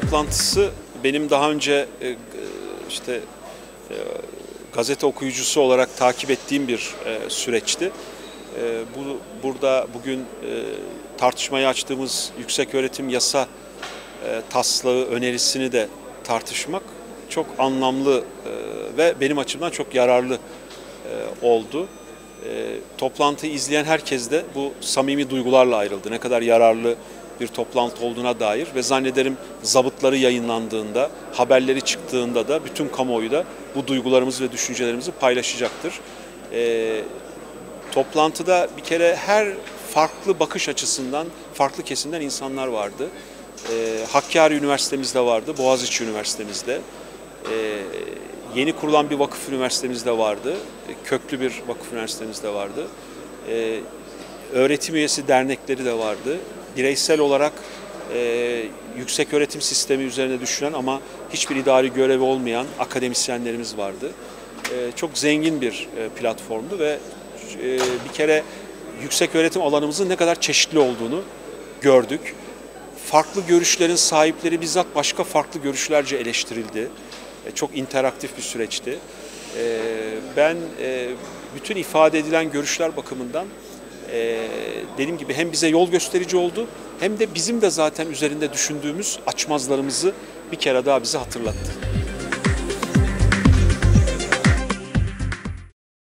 toplantısı benim daha önce e, işte e, gazete okuyucusu olarak takip ettiğim bir e, süreçti. Bu burada bugün tartışmaya açtığımız yüksek öğretim yasa taslağı önerisini de tartışmak çok anlamlı ve benim açımdan çok yararlı oldu. E, toplantıyı izleyen herkes de bu samimi duygularla ayrıldı. Ne kadar yararlı bir toplantı olduğuna dair ve zannederim zabıtları yayınlandığında, haberleri çıktığında da bütün kamuoyu da bu duygularımızı ve düşüncelerimizi paylaşacaktır. E, toplantıda bir kere her farklı bakış açısından, farklı kesimden insanlar vardı. E, Hakkari Üniversitemizde vardı, Boğaziçi Üniversitemizde. E, yeni kurulan bir vakıf üniversitemizde vardı, e, köklü bir vakıf üniversitemizde vardı. E, öğretim üyesi dernekleri de vardı. Bireysel olarak e, yüksek öğretim sistemi üzerine düşünen ama hiçbir idari görevi olmayan akademisyenlerimiz vardı. E, çok zengin bir e, platformdu ve e, bir kere yüksek öğretim alanımızın ne kadar çeşitli olduğunu gördük. Farklı görüşlerin sahipleri bizzat başka farklı görüşlerce eleştirildi. E, çok interaktif bir süreçti. E, ben e, bütün ifade edilen görüşler bakımından e, dediğim gibi hem bize yol gösterici oldu hem de bizim de zaten üzerinde düşündüğümüz açmazlarımızı bir kere daha bize hatırlattı.